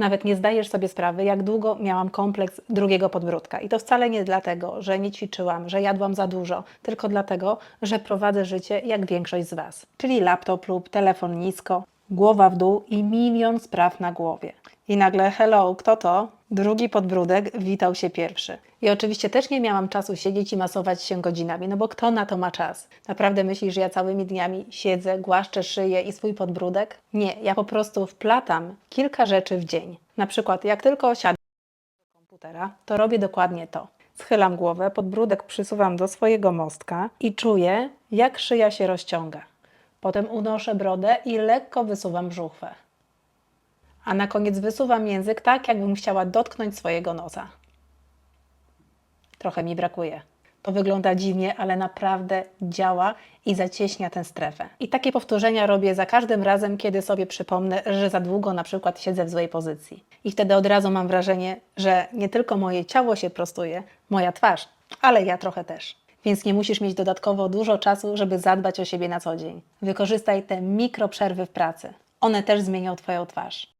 Nawet nie zdajesz sobie sprawy, jak długo miałam kompleks drugiego podbródka. I to wcale nie dlatego, że nie ćwiczyłam, że jadłam za dużo, tylko dlatego, że prowadzę życie jak większość z Was. Czyli laptop lub telefon nisko, głowa w dół i milion spraw na głowie. I nagle, hello, kto to? Drugi podbródek witał się pierwszy. I oczywiście też nie miałam czasu siedzieć i masować się godzinami, no bo kto na to ma czas? Naprawdę myślisz, że ja całymi dniami siedzę, głaszczę szyję i swój podbródek? Nie, ja po prostu wplatam kilka rzeczy w dzień. Na przykład, jak tylko siadam do komputera, to robię dokładnie to. Schylam głowę, podbródek przysuwam do swojego mostka i czuję, jak szyja się rozciąga. Potem unoszę brodę i lekko wysuwam brzuchwę. A na koniec wysuwam język tak, jakbym chciała dotknąć swojego nosa. Trochę mi brakuje. To wygląda dziwnie, ale naprawdę działa i zacieśnia tę strefę. I takie powtórzenia robię za każdym razem, kiedy sobie przypomnę, że za długo na przykład siedzę w złej pozycji. I wtedy od razu mam wrażenie, że nie tylko moje ciało się prostuje, moja twarz, ale ja trochę też. Więc nie musisz mieć dodatkowo dużo czasu, żeby zadbać o siebie na co dzień. Wykorzystaj te mikro przerwy w pracy. One też zmienią Twoją twarz.